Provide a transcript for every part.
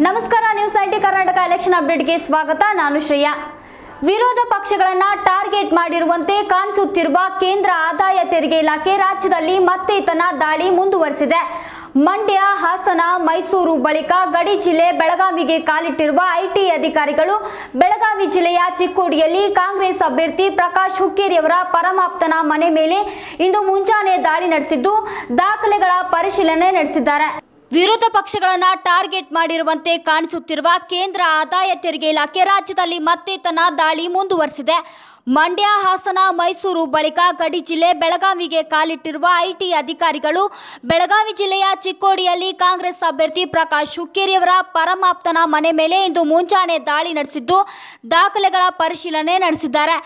ನಮಸ್ಕಾರ news ninety Karnataka election ಅಪ್ಡೇಟ್ಗೆ ಸ್ವಾಗತ. ನಾನು ಶ್ರೇಯಾ. ವಿರೋಧ ಪಕ್ಷಗಳನ್ನ ಟಾರ್ಗೆಟ್ ಮಾಡಿರುವಂತೆ ಕಾಣಿಸುತ್ತಿರುವ ಕೇಂದ್ರ ಆದಾಯ ತೆರಿಗೆ ಇಲಾಖೆ ರಾಜ್ಯದಲ್ಲಿ ಮತ್ತೆ ತನ್ನ ದಾಳಿ ಮುಂದುವರೆಸಿದೆ. ಮಂಡ್ಯ, ಹಾಸನ, ಮೈಸೂರು ಬಳಿಕ ಗಡಿ ಜಿಲ್ಲೆ ಬೆಳಗಾವಿಗೆ ಕಾಲಿಟ್ಟಿರುವ ಐಟಿ ಅಧಿಕಾರಿಗಳು ಬೆಳಗಾವಿ ಜಿಲ್ಲೆಯ ಚಿಕ್ಕೋಡಿಯಲ್ಲಿ ಕಾಂಗ್ರೆಸ್ ಅಭ್ಯರ್ಥಿ ಪ್ರಕಾಶ್ ಹುಕ್ಕೇರಿಯವರ ಪರಮಾಪ್ತನ ಮನೆ ಮೇಲೆ ಇಂದು ಮುಂಜಾನೆ ದಾಳಿ ನಡೆಸಿದ್ದು, ದಾಖಲೆಗಳ ಪರಿಶೀಲನೆ ನಡೆಸಿದ್ದಾರೆ. ವಿರೋಧ ಪಕ್ಷಗಳನ್ನು ಟಾರ್ಗೆಟ್ ಮಾಡಿರುವಂತೆ ಕಾಣಿಸುತ್ತಿರುವ ಕೇಂದ್ರ ಆದಾಯ ತೆರಿಗೆ ಇಲಾಖೆ ರಾಜ್ಯದಲ್ಲಿ ಮತ್ತೆ ತನ್ನ ದಾಳಿ ಮುಂದುವರೆಸಿದೆ. ಮಂಡ್ಯ, ಹಾಸನ, ಮೈಸೂರು ಬಳಿಕ ಗಡಿ ಜಿಲ್ಲೆ ಬೆಳಗಾವಿಗೆ ಕಾಲಿಟ್ಟಿರುವ ಐಟಿ ಅಧಿಕಾರಿಗಳು ಬೆಳಗಾವಿ ಜಿಲ್ಲೆಯ ಚಿಕ್ಕೋಡಿಯಲ್ಲಿ ಕಾಂಗ್ರೆಸ್ ಅಭ್ಯರ್ಥಿ ಪ್ರಕಾಶ್ ಹುಕ್ಕೇರಿಯವರ ಪರಮಾಪ್ತನ ಮನೆ ಮೇಲೆ ಇಂದು ಮುಂಜಾನೆ ದಾಳಿ ನಡೆಸಿದ್ದು, ದಾಖಲೆಗಳ ಪರಿಶೀಲನೆ ನಡೆಸಿದ್ದಾರೆ.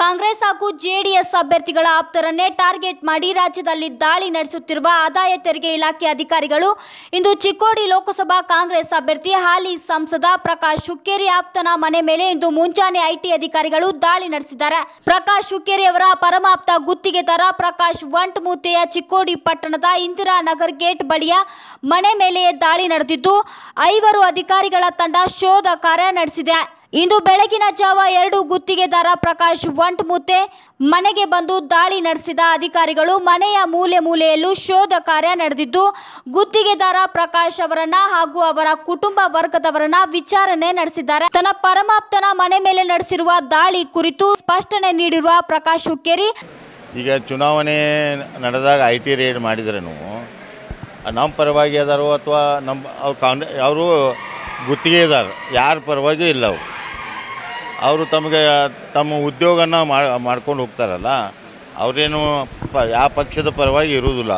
ಕಾಂಗ್ರೆಸ್ ಹಾಗೂ ಜೆಡಿಎಸ್ ಅಭ್ಯರ್ಥಿಗಳ ಆಪ್ತರನ್ನೇ ಟಾರ್ಗೆಟ್ ಮಾಡಿ ರಾಜ್ಯದಲ್ಲಿ ದಾಳಿ ನಡೆಸುತ್ತಿರುವ ಆದಾಯ ತೆರಿಗೆ ಇಲಾಖೆ ಅಧಿಕಾರಿಗಳು. ಇಂದು ಚಿಕ್ಕೋಡಿ ಲೋಕಸಭಾ ಕಾಂಗ್ರೆಸ್ ಅಭ್ಯರ್ಥಿ, ಹಾಲಿ ಸಂಸದ ಪ್ರಕಾಶ್ ಹುಕ್ಕೇರಿ ಆಪ್ತನ ಮನೆ ಮೇಲೆ ಇಂದು ಮುಂಜಾನೆ ಐಟಿ ಅಧಿಕಾರಿಗಳು ದಾಳಿ ನಡೆಸಿದ್ದಾರೆ. ಪ್ರಕಾಶ್ ಹುಕ್ಕೇರಿ ಅವರ ಪರಮಾಪ್ತ ಗುತ್ತಿಗೆದಾರ ಪ್ರಕಾಶ್ ವಂಟ್ಮೂತೆಯ ಚಿಕ್ಕೋಡಿ ಪಟ್ಟಣದ ಇಂದಿರಾ ನಗರ್ ಗೇಟ್ ಬಳಿಯ ಮನೆ ಮೇಲೆ ದಾಳಿ ನಡೆದಿದ್ದು, ಐವರು ಅಧಿಕಾರಿಗಳ ತಂಡ ಶೋಧ ಕಾರ್ಯ ನಡೆಸಿದೆ. ಇಂದು ಬೆಳಗಿನ ಜಾವ ಎರಡು ಗುತ್ತಿಗೆದಾರ ಪ್ರಕಾಶ್ ಒಂಟ್ಮುತ್ತೆ ಮನೆಗೆ ಬಂದು ದಾಳಿ ನಡೆಸಿದ ಅಧಿಕಾರಿಗಳು ಮನೆಯ ಮೂಲೆ ಮೂಲೆಯಲ್ಲೂ ಶೋಧ ಕಾರ್ಯ ನಡೆದಿದ್ದು ಗುತ್ತಿಗೆದಾರ ಪ್ರಕಾಶ್ ಅವರನ್ನ ಹಾಗೂ ಅವರ ಕುಟುಂಬ ವರ್ಗದವರನ್ನ ವಿಚಾರಣೆ ನಡೆಸಿದ್ದಾರೆ. ತನ್ನ ಪರಮಾಪ್ತನ ಮನೆ ಮೇಲೆ ನಡೆಸಿರುವ ದಾಳಿ ಕುರಿತು ಸ್ಪಷ್ಟನೆ ನೀಡಿರುವ ಪ್ರಕಾಶ್ ಹುಕ್ಕೇರಿ, ಈಗ ಚುನಾವಣೆ ನಡೆದಾಗ ಐ ಟಿ ರೇಡ್ ಮಾಡಿದ್ರೂ ನಮ್ಮ ಪರವಾಗಿ ಅದಾರೋ ಅಥವಾ ನಮ್ಮ ಅವ್ರು ಕಾಂಗ್ರೆ ಅವರು ಗುತ್ತಿಗೆದಾರ, ಯಾರ ಪರವಾಗಿ ಇಲ್ಲ ಅವರು. ಅವರು ತಮಗೆ, ತಮ್ಮ ಉದ್ಯೋಗನ ಮಾಡ್ಕೊಂಡು ಹೋಗ್ತಾರಲ್ಲ, ಅವರೇನು ಪ ಯಾವ ಪಕ್ಷದ ಪರವಾಗಿ ಇರುವುದಿಲ್ಲ.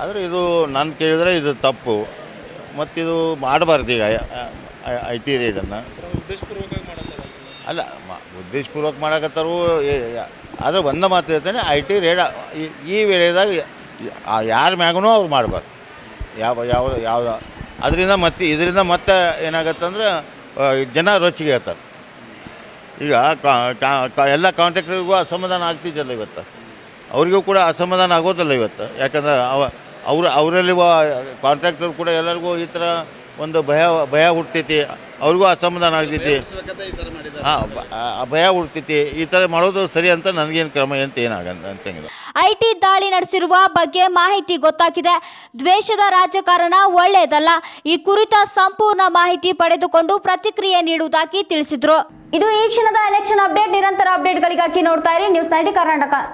ಆದರೆ ಇದು ನಾನು ಕೇಳಿದರೆ ಇದು ತಪ್ಪು. ಮತ್ತಿದು ಮಾಡಬಾರ್ದು ಈಗ ಐ ಟಿ ರೇಡನ್ನು ಅಲ್ಲ ಉದ್ದೇಶಪೂರ್ವಕ ಮಾಡಕತ್ತಾರು ಆದರೆ ಒಂದು ಮಾತು ಹೇಳ್ತೇನೆ ಐ ಟಿ ರೇಡ್ ಈ- ವೇಳೆದಾಗ ಯಾರ ಮ್ಯಾಗೂ ಅವ್ರು ಮಾಡಬಾರ್ದು. ಯಾವ ಯಾವ ಯಾವ, ಅದರಿಂದ ಮತ್ತೆ, ಇದರಿಂದ ಮತ್ತೆ ಏನಾಗತ್ತಂದ್ರೆ ಜನ ರೊಚ್ಚಿಗೆ ಹೇಳ್ತಾರೆ. ಈಗ ಎಲ್ಲ ಕಾಂಟ್ರಾಕ್ಟರ್ಗೂ ಅಸಮಾಧಾನ ಆಗ್ತಿದ್ದಲ್ಲ ಇವತ್ತು. ಅವರಿಗೂ ಕೂಡ ಅಸಮಾಧಾನ ಆಗೋದಲ್ಲ ಇವತ್ತು. ಯಾಕಂದ್ರೆ ಅವ, ಅವರು, ಅವರಲ್ಲಿ ಕಾಂಟ್ರಾಕ್ಟರ್ ಕೂಡ ಎಲ್ಲರಿಗೂ ಈ ಥರ ಒಂದು ಭಯ ಭಯ ಹುಡ್ತೈತಿ ಅವ್ರಿಗೂ ಅಸಮಾಧಾನ ಆಗ್ತೈತಿ. ಭಯ ಹುಡ್ತೈತಿ. ಈ ಥರ ಮಾಡೋದು ಸರಿ ಅಂತ ನನಗೇನು ಕ್ರಮ ಅಂತ ಏನಾಗಂತ ಅಂತಂಗಿಲ್ಲ. ಐಟಿ ದಾಳಿ ನಡೆಸಿರುವ ಬಗ್ಗೆ ಮಾಹಿತಿ ಗೊತ್ತಾಗಿದೆ. ದ್ವೇಷದ ರಾಜಕಾರಣ ಒಳ್ಳೆಯದಲ್ಲ. ಈ ಕುರಿತ ಸಂಪೂರ್ಣ ಮಾಹಿತಿ ಪಡೆದುಕೊಂಡು ಪ್ರತಿಕ್ರಿಯೆ ನೀಡುವುದಾಗಿ ತಿಳಿಸಿದ್ರು. ಇದು ಈ ಕ್ಷಣದ ಎಲೆಕ್ಷನ್ ಅಪ್ಡೇಟ್ ನಿರಂತರ ಅಪ್ಡೇಟ್ಗಳಿಗಾಗಿ ನೋಡ್ತಾ ಇರಿ. News ninety Karnataka.